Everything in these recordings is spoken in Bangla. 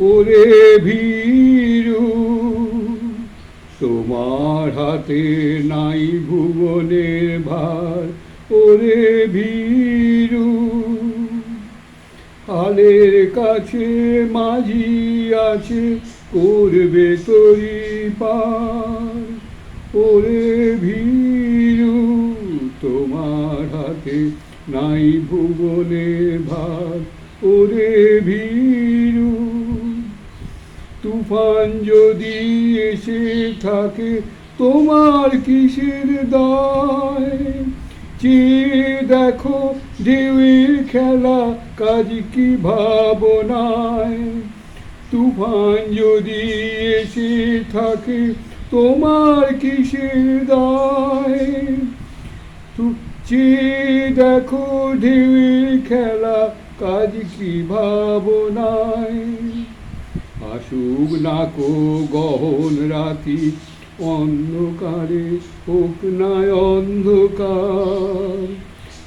ওরে ভীরু, তোমার হাতে নাই ভুবনের ভার। ওরে ভীরু হালের কাছে মাঝি আছে, করবে তরি পার। ওরে ভীরু, তোমার হাতে নাই ভুবনে ভার। ওরে ভীরু তোমার কিসের দায়? দেখো ঢেউয়ের খেলা, কাজ কি ভাবনায়? তুফান যদি এসে থাকে, তোমার কিসের দায়? দেখো ঢেউয়ের খেলা, কাজ কি ভাবনায়? আসুক না কো গহন রাতি অন্ধকারে হোক না অন্ধকার।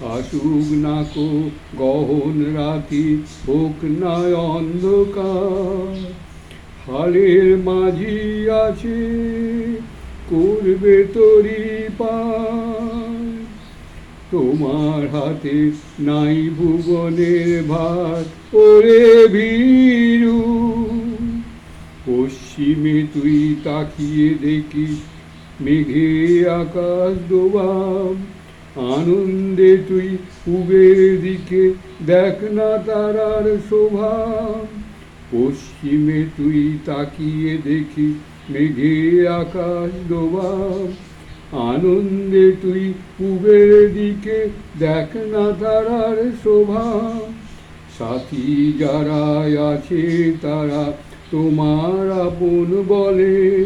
আসুক না কো গহন রাতি হোক না অন্ধকার। হালের মাঝি আছে, করবে তরি তোমার হাতে নাই ভুবনের ভার, ওরে ভীরু। পশ্চিমে তুই তাকিয়ে দেখি মেঘে আকাশ ডোবাম। আনন্দে তুই পূবের দিকে দেখ না তারার শোভা। পশ্চিমে তুই তাকিয়ে দেখি মেঘে আকাশ ডোবাম। আনন্দে তুই পূবের দিকে দেখ না তারার শোভা। সাথী যারা আছে তারা তোমার আপন বলে,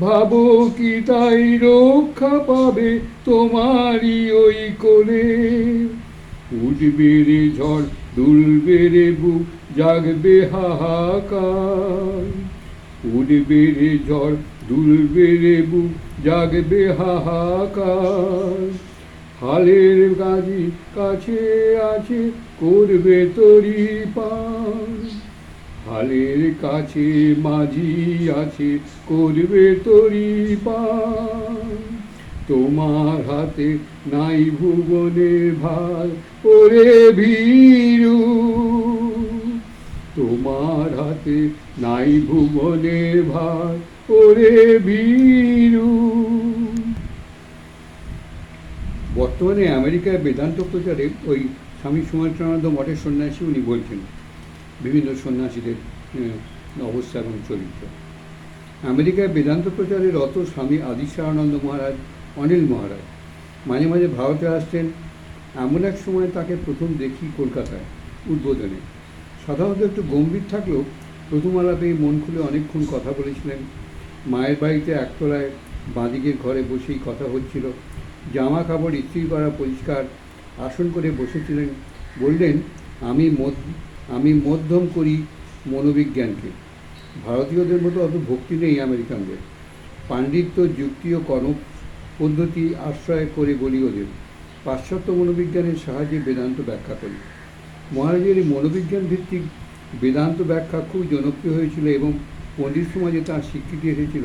ভাবো কি তাই রক্ষা পাবে তোমারই ওই কোলে। উঠবে রে ঝড় দুলবে রে বুক, জাগবে হাহাকার। উঠবে রে ঝড় দুলবে রে বুক, জাগবে হাহাকার। হালের গাজি কাছে আছে, করবে তরি পার। হালের কাছে মাঝি আছে, করবে তরি তোমার হাতে নাই ভুবনে ভার, ওরে ভীরু। তোমার হাতে নাই ভুবনে ভার, ওরে ভীরু। বর্তমানে আমেরিকায় বেদান্ত প্রচারে ওই স্বামী সুমাত্রানন্দ মঠের সন্ন্যাসী উনি বলছেন বিভিন্ন সন্ন্যাসীদের অবস্থা এবং চরিত্র। আমেরিকায় বেদান্ত প্রচারে রত স্বামী আদিশানন্দ মহারাজ, অনিল মহারাজ। মাঝে মাঝে ভারতে আসতেন। এমন এক সময় তাকে প্রথম দেখি কলকাতায়, উদ্বোধনে। সাধারণত একটু গম্ভীর থাকলেও প্রথম আলাপে মন খুলে অনেকক্ষণ কথা বলেছিলেন। মায়ের বাড়িতে একতলায় বাঁদিকের ঘরে বসেই কথা হচ্ছিল। জামা কাপড়, ইস্ত্রি করা পরিষ্কার, আসন করে বসেছিলেন। বললেন, আমি আমি মধ্যম করি মনোবিজ্ঞানকে। ভারতীয়দের মতো অত ভক্তি নেই আমেরিকানদের। পাণ্ডিত্য, যুক্তি ও কর্ম পদ্ধতি আশ্রয় করে বলি ওদের। পাশ্চাত্য মনোবিজ্ঞানের সাহায্যে বেদান্ত ব্যাখ্যা করি। মহারাজের এই মনোবিজ্ঞান ভিত্তিক বেদান্ত ব্যাখ্যা খুব জনপ্রিয় হয়েছিল এবং পণ্ডিত সমাজে তার স্বীকৃতি এসেছিল।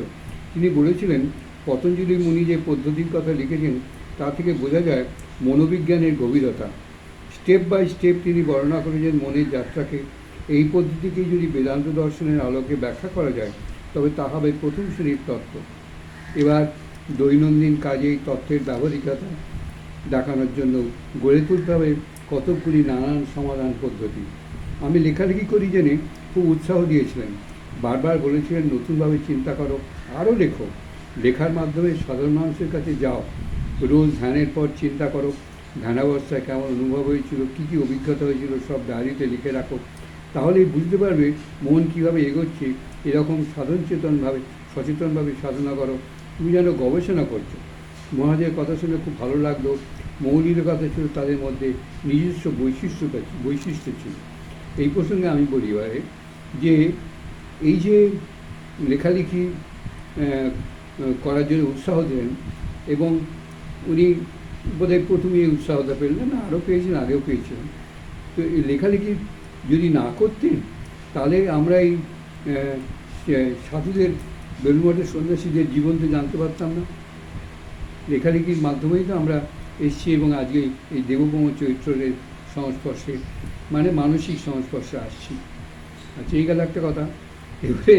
তিনি বলেছিলেন, পতঞ্জলি মুনি যে পদ্ধতির কথা লিখেছেন, তা থেকে বোঝা যায় মনোবিজ্ঞানের গভীরতা। স্টেপ বাই স্টেপ তিনি বর্ণনা করেছেন মনের যাত্রাকে। এই পদ্ধতিকেই যদি বেদান্ত দর্শনের আলোকে ব্যাখ্যা করা যায়, তবে তা হবে প্রথম শ্রেণির তত্ত্ব। এবার দৈনন্দিন কাজে এই তত্ত্বের ব্যবহারিকতা দেখানোর জন্য গড়ে তুলতে হবে কতকগুলি নানান সমাধান পদ্ধতি। আমি লেখালেখি করি জেনে খুব উৎসাহ দিয়েছিলেন। বারবার বলেছিলেন, নতুনভাবে চিন্তা করো, আরও লেখো। লেখার মাধ্যমে সাধারণ মানুষের কাছে যাও। রোজ ধ্যানের পর চিন্তা করো। ধ্যানাবস্থায় কেমন অনুভব হয়েছিল, কী কী অভিজ্ঞতা হয়েছিল, সব ডায়েরিতে লিখে রাখো। তাহলেই বুঝতে পারবে মন কীভাবে এগোচ্ছে, এরকম সাধন চেতনভাবে, সচেতনভাবে সাধনা করো। তুমি যেন গবেষণা করছ। মহাজের কথা শুনে খুব ভালো লাগল। মৌলির কথা ছিল তাদের মধ্যে নিজস্ব বৈশিষ্ট্যতা বৈশিষ্ট্য ছিল। এই প্রসঙ্গে আমি বলি এবারে যে এই যে লেখালেখি করার জন্য উৎসাহ দিলেন এবং উনি বোধহয় প্রথমে এই উৎসাহটা পেলেন। না আরও পেয়েছেন আগেও পেয়েছিলেন। তো এই লেখালেখি যদি না করতেন, তাহলে আমরা এই সাধুদের বেলুমঠের সন্ন্যাসীদের জীবন তো জানতে পারতাম না। লেখালেখির মাধ্যমেই তো আমরা এসছি এবং আজকে এই দেবপ্রম চরিত্রের সংস্পর্শে মানে মানসিক সংস্পর্শে আসছি। আচ্ছা এই গেল একটা কথা। এবারে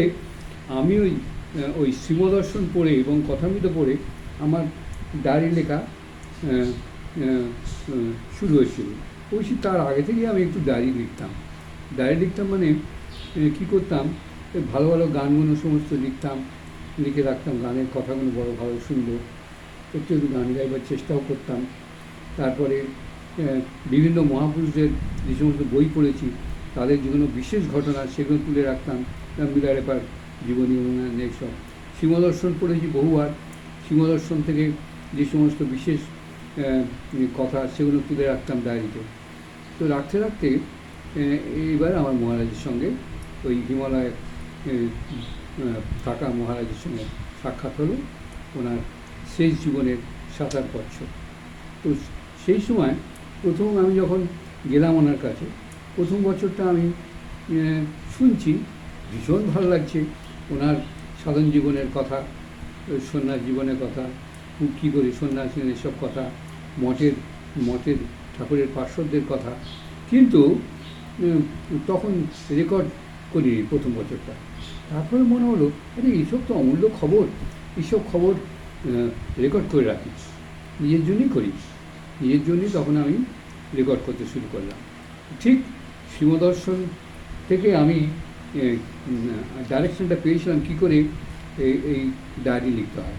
আমি ওই ওই শ্রীমদর্শন পড়ে এবং কথামৃত পড়ে আমার ডায়েরি লেখা শুরু হয়েছিল। অবশ্যই তার আগে থেকেই আমি একটু ডায়েরি লিখতাম। ডায়েরি লিখতাম মানে কী করতাম ভালো ভালো গানগুলো সমস্ত লিখতাম, লিখে রাখতাম গানের কথাগুলো বড় ভালো সুন্দর একটু একটু গান গাইবার চেষ্টাও করতাম। তারপরে বিভিন্ন মহাপুরুষদের যে সমস্ত বই পড়েছি, তাদের যেগুলো বিশেষ ঘটনা সেগুলো তুলে রাখতাম। মিলারেপার জীবনী উন্নয়ন এইসব সীমদর্শন পড়েছি বহুবার। সীমদর্শন থেকে যে সমস্ত বিশেষ কথা সেগুলো তুলে রাখতাম ডায়েরিতে। তো রাখতে রাখতে এইবার আমার মহারাজের সঙ্গে ওই হিমালয়ে আহ, আহ, থাকা মহারাজের সঙ্গে সাক্ষাৎ হলো ওনার শেষ জীবনের সাতার বছর তো সেই সময় প্রথম আমি যখন গেলাম ওনার কাছে প্রথম বছরটা আমি শুনছি ভীষণ ভালো লাগছে ওনার সাধন জীবনের কথা সন্ন্যাস জীবনের কথা কী করি সন্ন্যাসী এসব কথা, মঠের মঠের ঠাকুরের পার্শ্বদের কথা। কিন্তু তখন রেকর্ড করিনি প্রথম বছরটা। তারপরে মনে হলো, আরে এইসব তো অমূল্য খবর। এইসব খবর রেকর্ড করে রাখি নিজের জন্যই করি নিজের জন্যই তখন আমি রেকর্ড করতে শুরু করলাম। ঠিক শিবদর্শন থেকে আমি ডাইরেকশনটা পেয়েছিলাম কী করে এই ডায়েরি লিখতে হয়।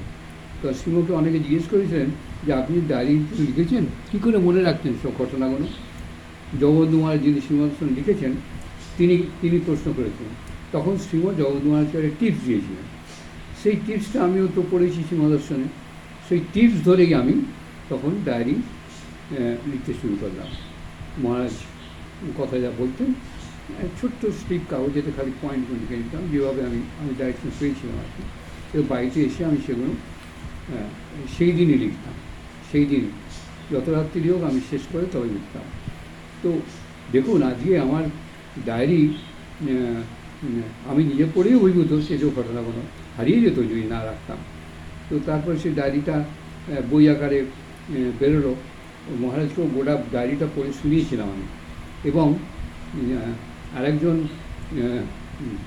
তো অনেকে জিজ্ঞেস করেছিলেন যে আপনি ডায়েরি লিখেছেন? কী করে মনে রাখতেন সব ঘটনাগুলো? জগবন্ধু মহারাজ যিনি শ্রীমদর্শন লিখেছেন, তিনি তিনি প্রশ্ন করেছেন। তখন শ্রীমদ জগবন্ধু মহারাজকে টিপস দিয়েছিলেন। সেই টিপসটা আমিও তো পড়েছি শ্রীমদর্শনে সেই টিপস ধরেই আমি তখন ডায়েরি লিখতে শুরু করলাম। মহারাজ কথা যা বলতেন ছোট্ট স্লিপ কাগজেতে খালি পয়েন্ট লিখে নিতাম যেভাবে আমি আমি ডাইরেকশন পেয়েছিলাম আর কি। বাড়িতে এসে আমি সেগুলো আহ, সেই দিনই লিখতাম সেই দিন যত রাত্রি হোক আমি শেষ করে তবে লিখতাম। তো দেখুন আজকে আমার ডায়েরি আমি নিজে পড়েই অভিভূত সেসব ঘটনাগুলো হারিয়ে যেত যদি না রাখতাম। তো তারপর সেই ডায়েরিটা বই আকারে বেরোলো। মহারাজকেও গোটা ডায়েরিটা পড়ে শুনিয়েছিলাম আমি। এবং আরেকজন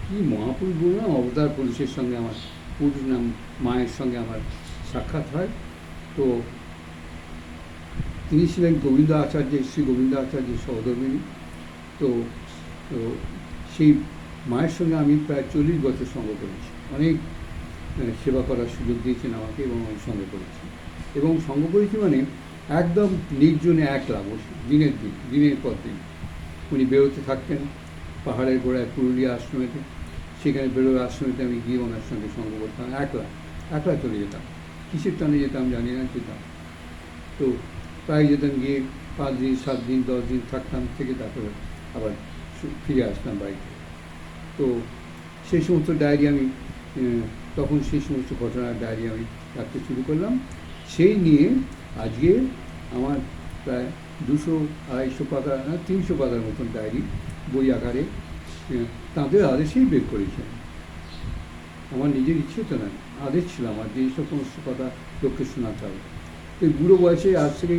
কি মহাপুরুষ বললাম অবতার পুরুষের সঙ্গে আমার পুরুষ নাম মায়ের সঙ্গে আমার সাক্ষাৎ হয়। তো তিনি ছিলেন গোবিন্দ আচার্যের, শ্রী গোবিন্দ আচার্যের সহধর্মিনী। তো তো সেই মায়ের সঙ্গে আমি প্রায় চল্লিশ বছর সঙ্গ করেছি। অনেক সেবা করার সুযোগ দিয়েছেন আমাকে এবং আমি সঙ্গ করেছি। এবং সঙ্গ করেছি মানে একদম নির্জনে একলা বসে দিনের দিন, দিনের পর দিন। উনি বেরোতে থাকতেন পাহাড়ের গোড়ায় পুরুলিয়া আশ্রমেতে। সেখানে বেরোয় আশ্রমেতে আমি গিয়ে ওনার সঙ্গে সঙ্গ করতাম। একলা একলা চলে যেতাম। কিসের টানে যেতাম জানি না যেতাম তো প্রায় যেতাম গিয়ে পাঁচ দিন, সাত দিন, দশ দিন থাকতাম থেকে তারপরে আবার ফিরে আসতাম বাড়িতে। তো সেই সমস্ত ডায়েরি আমি তখন সেই সমস্ত ঘটনার ডায়েরি আমি রাখতে শুরু করলাম। সেই নিয়ে আজকে আমার প্রায় দুশো আড়াইশো পাতা, না, তিনশো পাতার মতন ডায়েরি বই আকারে তাঁদের আদেশেই বের করেছেন আমার নিজের ইচ্ছে তো নয় আদেশ ছিল আমার যে এই সমস্ত কথা লোককে শোনাতে হবে। এই বুড়ো বয়সে আজ থেকে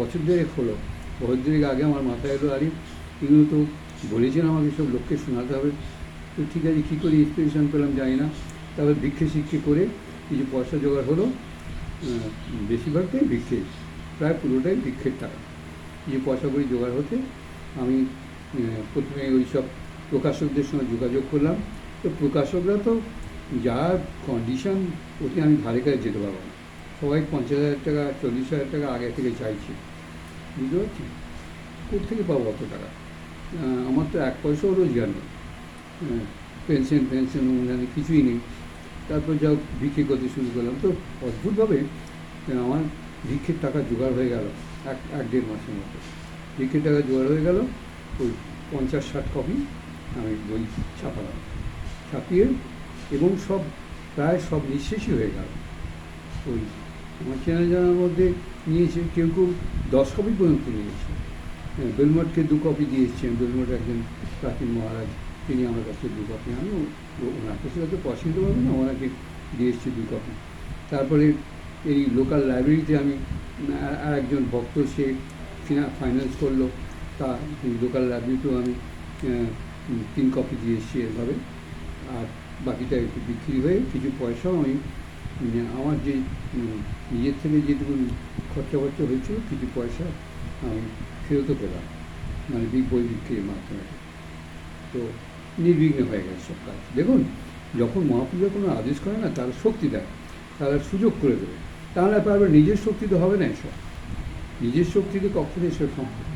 বছর দেড়েক হলো। বছর দেড়েক আগে আমার মাথায় এলো আরে এগুলো তো বলেছেন আমাকে সব লোককে শোনাতে হবে। তো ঠিক আছে, কী করে ইন্সপিরেশন পেলাম জানি না। তারপর ভিক্ষে শিক্ষে করে কিছু পয়সা জোগাড় হলো। বেশিরভাগটাই ভিক্ষে, প্রায় পুরোটাই ভিক্ষের টাকা। যে পয়সা করি জোগাড় হতে আমি প্রথমে ওই সব প্রকাশকদের সঙ্গে যোগাযোগ করলাম। তো প্রকাশকরা তো যা কন্ডিশন ওতে আমি ধারে কাছে যেতে পারব না। সবাই পঞ্চাশ হাজার টাকা, চল্লিশ হাজার টাকা আগে থেকে চাইছে। বুঝতে পারছি? কোথেকে পাবো অত টাকা? আমার তো এক পয়সাও রোজগার নেই। পেনশন পেনশন অনুদানে কিছুই নেই। তারপর যাও ভিক্ষে করতে শুরু করলাম। তো অদ্ভুতভাবে আমার ভিক্ষের টাকা জোগাড় হয়ে গেল এক এক দেড় মাসের মতো। ভিক্ষের টাকা জোগাড় হয়ে গেল, ওই পঞ্চাশ, ষাট কপি আমি বই ছাপালাম। ছাপিয়ে এবং সব প্রায় সব নিঃশেষই হয়ে গেল। ওই আমার চেনা জানার মধ্যে নিয়েছে কেউ কেউ দশ কপি পর্যন্ত নিয়েছে। হ্যাঁ, বেলমঠকে দু কপি দিয়ে এসছেন বেলমঠ একজন প্রাচীন মহারাজ তিনি আমার কাছে দু কপি আমি ওনার কাছে হয়তো পছন্দ পারব না ওনাকে দিয়ে এসেছি দু কপি তারপরে এই লোকাল লাইব্রেরিতে আমি আর একজন ভক্ত সে ফাইন্যান্স করল। তা লোকাল লাইব্রেরিতেও আমি তিন কপি দিয়ে এসেছি এভাবে। আর বাকিটা একটু বিক্রি হয়ে কিছু পয়সাও আমি উম, আমার যে নিজের থেকে যেটুকু খরচা খরচা হয়েছিল কিছু পয়সা আমি ফেরতও পেলাম মানে বই বিক্রির মাধ্যমে। তো নির্বিঘ্ন হয়ে গেছে সব কাজ। দেখুন যখন মহাপুজো কোনো আদেশ করে না তারা শক্তি দেয় তারা সুযোগ করে দেবে। তাহলে পারবে নিজের শক্তিতে হবে না এসব। নিজের শক্তিতে কখনো এসব সম্ভব।